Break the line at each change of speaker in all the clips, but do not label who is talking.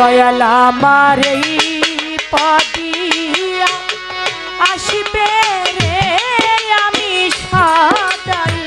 দয়াল আমার এই পদিয়া আসবে রে আমি সাদাই।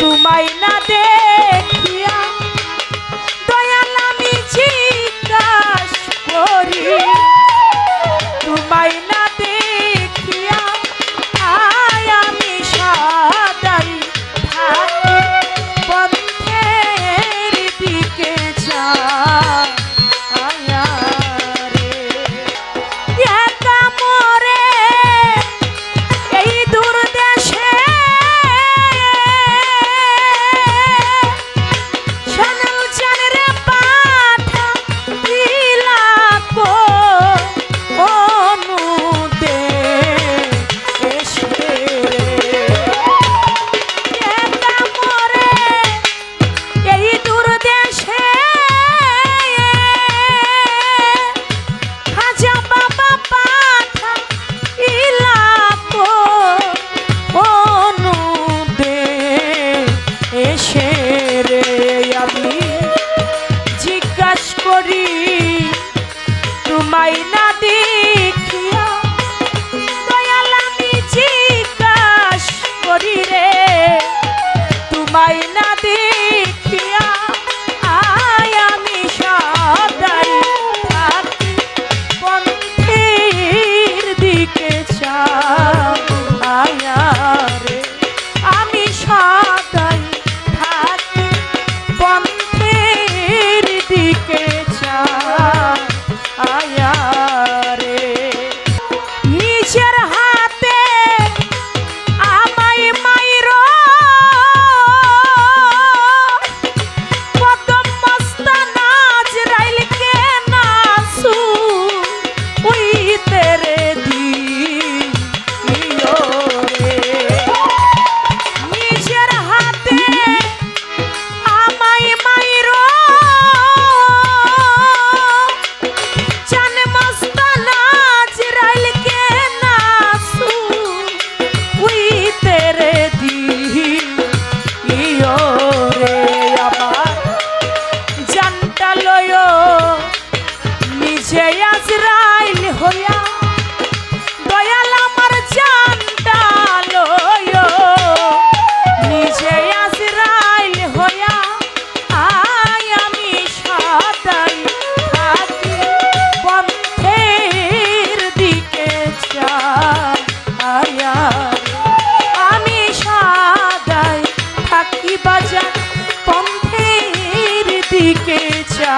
তোমায় না দেয় দিকে চা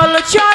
Well, it's your